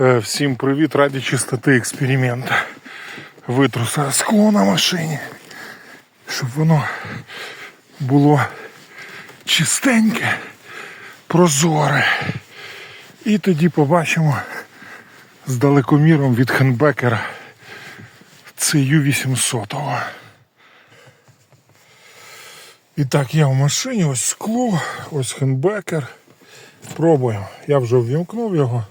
Е, Всім привіт, раді чистоти експерименту. Витру зараз скло на машині, щоб воно було чистеньке, прозоре. І тоді побачимо з далекоміром від хендбекера CU 800. І так, я в машині, ось скло, ось хендбекер. Пробуємо. Я вже ввімкнув його.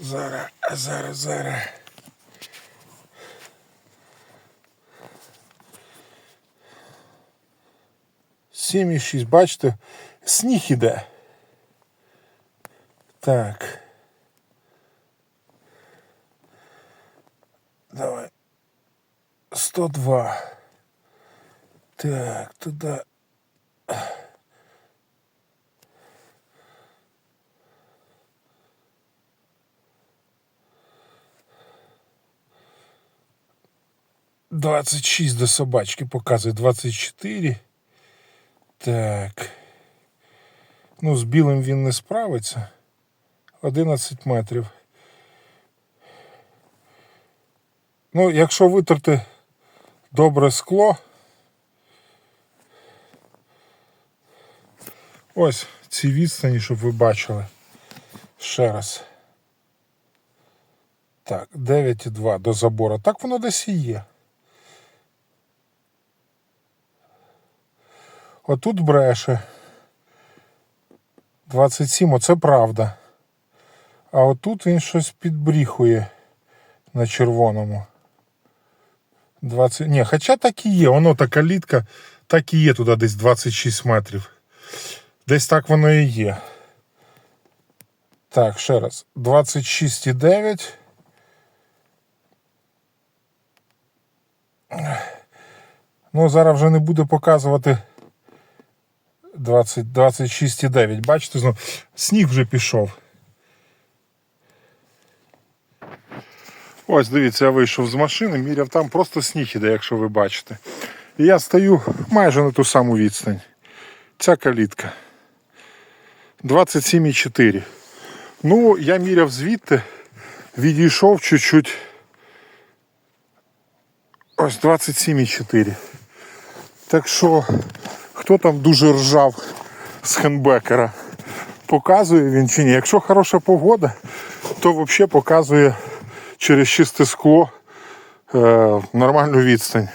Зараз, зараз, зараз. Сім і шість, бачите, сніг іде. Так. Давай. 102. Так, туди. Двадцять шість до собачки показує. Двадцять чотири. Так. Ну, з білим він не справиться. 11 метрів. Ну, якщо витерти добре скло. Ось ці відстані, щоб ви бачили. Ще раз. Так, 9,2 до забору. Так воно десь і є. Отут бреше. 27, оце правда. А отут він щось підбріхує на червоному. 20... Ні, хоча так і є, воно така літка, так і є туди десь 26 метрів. Десь так воно і є. Так, ще раз. 26,9. Ну, зараз вже не буде показувати 20, 26,9. Бачите, знов сніг вже пішов. Ось, дивіться, я вийшов з машини, міряв там просто сніг іде, якщо ви бачите. І я стою майже на ту саму відстань. Ця калітка. 27,4. Ну, я міряв звідти, відійшов чуть-чуть. Ось 27,4. Так що, хто там дуже ржав з хендбекера, показує він чи ні. Якщо хороша погода, то взагалі показує через чисте скло е, нормальну відстань.